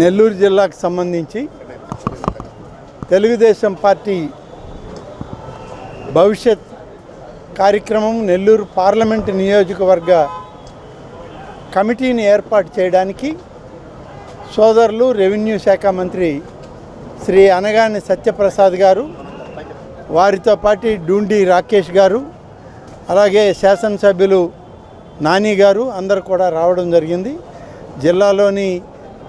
నెల్లూరు జిల్లాకు సంబంధించి తెలుగుదేశం పార్టీ భవిష్యత్ కార్యక్రమం నెల్లూరు పార్లమెంటు నియోజకవర్గ కమిటీని ఏర్పాటు చేయడానికి సోదరులు రెవెన్యూ శాఖ మంత్రి శ్రీ అనగాని సత్యప్రసాద్ గారు వారితో పాటు డూండి రాకేష్ గారు అలాగే శాసనసభ్యులు నాని గారు అందరు కూడా రావడం జరిగింది. జిల్లాలోని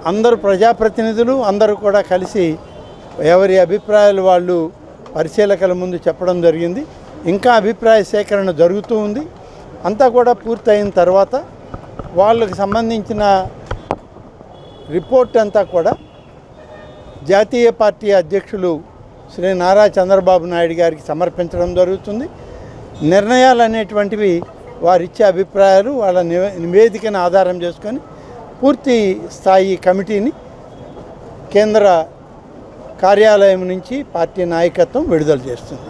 అందరు ప్రజాప్రతినిధులు అందరూ కూడా కలిసి ఎవరి అభిప్రాయాలు వాళ్ళు పరిశీలకల ముందు చెప్పడం జరిగింది. ఇంకా అభిప్రాయ సేకరణ జరుగుతూ ఉంది. అంతా కూడా పూర్తయిన తర్వాత వాళ్ళకి సంబంధించిన రిపోర్ట్ అంతా కూడా జాతీయ పార్టీ అధ్యక్షులు శ్రీ నారా చంద్రబాబు నాయుడు గారికి సమర్పించడం జరుగుతుంది. నిర్ణయాలు అనేటువంటివి వారిచ్చే అభిప్రాయాలు వాళ్ళ నివే నివేదికను ఆధారం చేసుకొని పూర్తి స్థాయి కమిటీని కేంద్ర కార్యాలయం నుంచి పార్టీ నాయకత్వం విడుదల చేస్తుంది.